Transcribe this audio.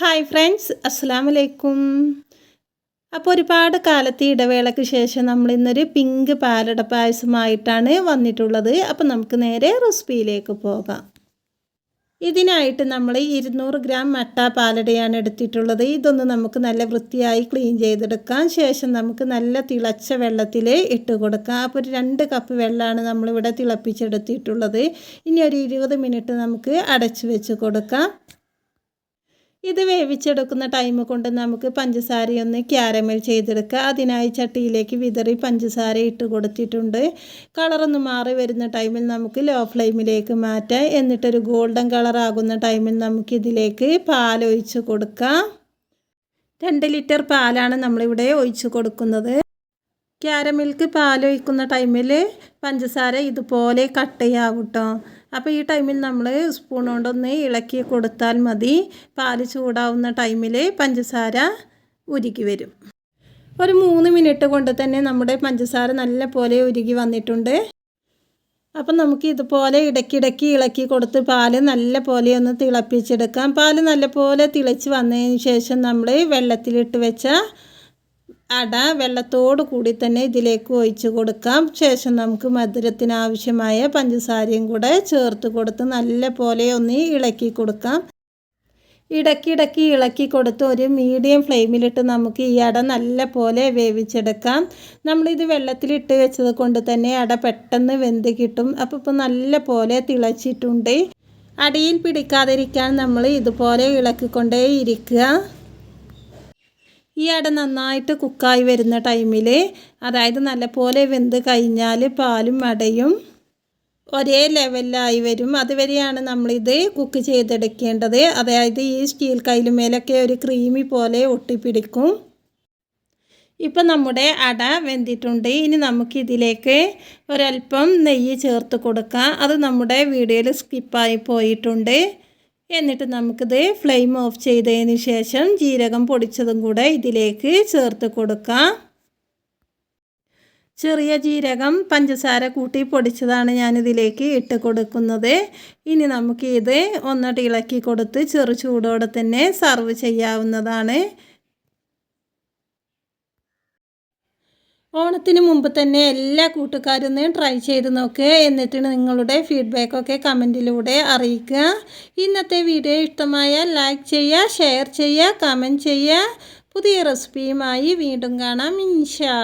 Hi friends അസ്സാം വലൈക്കും അപ്പോൾ ഒരുപാട് കാലത്തെ ഇടവേളയ്ക്ക് ശേഷം നമ്മൾ ഇന്നൊരു പിങ്ക് പാലട പായസമായിട്ടാണ് വന്നിട്ടുള്ളത്. അപ്പോൾ നമുക്ക് നേരെ റെസിപ്പിയിലേക്ക് പോകാം. ഇതിനായിട്ട് നമ്മൾ ഇരുന്നൂറ് ഗ്രാം മട്ട പാലടയാണ് എടുത്തിട്ടുള്ളത്. ഇതൊന്ന് നമുക്ക് നല്ല വൃത്തിയായി ക്ലീൻ ചെയ്തെടുക്കാം. ശേഷം നമുക്ക് നല്ല തിളച്ച വെള്ളത്തിൽ ഇട്ട് കൊടുക്കാം. അപ്പോൾ ഒരു രണ്ട് കപ്പ് വെള്ളമാണ് നമ്മളിവിടെ തിളപ്പിച്ചെടുത്തിട്ടുള്ളത്. ഇനി ഒരു ഇരുപത് മിനിറ്റ് നമുക്ക് അടച്ചു വെച്ച് കൊടുക്കാം. ഇത് വേവിച്ചെടുക്കുന്ന ടൈം കൊണ്ട് നമുക്ക് പഞ്ചസാരയൊന്ന് ക്യാരമൽ ചെയ്തെടുക്കുക. അതിനായി ചട്ടിയിലേക്ക് വിതറി പഞ്ചസാര ഇട്ട് കൊടുത്തിട്ടുണ്ട്. കളറൊന്ന് മാറി വരുന്ന ടൈമിൽ നമുക്ക് ലോ ഫ്ലെയിമിലേക്ക് മാറ്റാം. എന്നിട്ടൊരു ഗോൾഡൻ കളർ ആകുന്ന ടൈമിൽ നമുക്കിതിലേക്ക് പാലൊഴിച്ച് കൊടുക്കാം. രണ്ട് ലിറ്റർ പാലാണ് നമ്മളിവിടെ ഒഴിച്ച് കൊടുക്കുന്നത്. ക്യാരമിൽക്ക് പാലൊഴിക്കുന്ന ടൈമിൽ പഞ്ചസാര ഇതുപോലെ കട്ടയാവും കേട്ടോ അപ്പോൾ ഈ ടൈമിൽ നമ്മൾ സ്പൂൺ കൊണ്ടൊന്ന് ഇളക്കി കൊടുത്താൽ മതി. പാൽ ചൂടാവുന്ന ടൈമിൽ പഞ്ചസാര ഉരുകി വരും. ഒരു മൂന്ന് മിനിറ്റ് കൊണ്ട് തന്നെ നമ്മുടെ പഞ്ചസാര നല്ല പോലെ ഉരുകി വന്നിട്ടുണ്ട്. അപ്പം നമുക്ക് ഇതുപോലെ ഇടയ്ക്കിടയ്ക്ക് ഇളക്കി കൊടുത്ത് പാൽ നല്ല പോലെ ഒന്ന് തിളപ്പിച്ചെടുക്കാം. പാൽ നല്ല പോലെ തിളച്ച് വന്നതിന് ശേഷം നമ്മൾ വെള്ളത്തിലിട്ട് വെച്ച അട വെള്ളത്തോട് കൂടി തന്നെ ഇതിലേക്ക് ഒഴിച്ച് കൊടുക്കാം. ശേഷം നമുക്ക് മധുരത്തിന് ആവശ്യമായ പഞ്ചസാരയും കൂടെ ചേർത്ത് കൊടുത്ത് നല്ല പോലെ ഒന്ന് ഇളക്കി കൊടുക്കാം. ഇടയ്ക്കിടയ്ക്ക് ഇളക്കി കൊടുത്ത് ഒരു മീഡിയം ഫ്ലെയിമിലിട്ട് നമുക്ക് ഈ അട നല്ല പോലെ വേവിച്ചെടുക്കാം. നമ്മളിത് വെള്ളത്തിലിട്ട് വെച്ചത് കൊണ്ട് തന്നെ അട പെട്ടെന്ന് വെന്ത് കിട്ടും. അപ്പോൾ ഇപ്പോൾ നല്ല പോലെ തിളച്ചിട്ടുണ്ട്. അടിയിൽ പിടിക്കാതിരിക്കാൻ നമ്മൾ ഇതുപോലെ ഇളക്കിക്കൊണ്ടേ ഇരിക്കുക. ഈ അട നന്നായിട്ട് കുക്കായി വരുന്ന ടൈമിൽ അതായത് നല്ലപോലെ വെന്ത് കഴിഞ്ഞാൽ പാലും അടയും ഒരേ ലെവലിലായി വരും. അതുവരെയാണ് നമ്മളിത് കുക്ക് ചെയ്തെടുക്കേണ്ടത്. അതായത് ഈ സ്റ്റീൽ കയ്യിലുമേലൊക്കെ ഒരു ക്രീമി പോലെ ഒട്ടിപ്പിടിക്കും. ഇപ്പം നമ്മുടെ അട വെന്തിട്ടുണ്ട്. ഇനി നമുക്കിതിലേക്ക് ഒരല്പം നെയ്യ് ചേർത്ത് കൊടുക്കാം. അത് നമ്മുടെ വീഡിയോയിൽ സ്കിപ്പായി പോയിട്ടുണ്ട്. എന്നിട്ട് നമുക്കിത് ഫ്ലെയിം ഓഫ് ചെയ്തതിന് ശേഷം ജീരകം പൊടിച്ചതും കൂടെ ഇതിലേക്ക് ചേർത്ത് കൊടുക്കാം. ചെറിയ ജീരകം പഞ്ചസാര കൂട്ടി പൊടിച്ചതാണ് ഞാനിതിലേക്ക് ഇട്ട് കൊടുക്കുന്നത്. ഇനി നമുക്ക് ഇത് ഇളക്കി കൊടുത്ത് ചെറു ചൂടോടെ തന്നെ സർവ് ചെയ്യാവുന്നതാണ്. ഓണത്തിന് മുമ്പ് തന്നെ എല്ലാ കൂട്ടുകാരും ട്രൈ ചെയ്ത് നോക്കുക എന്നിട്ട് നിങ്ങളുടെ ഫീഡ്ബാക്കൊക്കെ കമന്റിലൂടെ അറിയിക്കുക ഇന്നത്തെ വീഡിയോ ഇഷ്ടമായ ലൈക്ക് ചെയ്യുക ഷെയർ ചെയ്യുക കമന്റ് ചെയ്യുക. പുതിയ റെസിപ്പിയുമായി വീണ്ടും കാണാം. ഇൻഷാ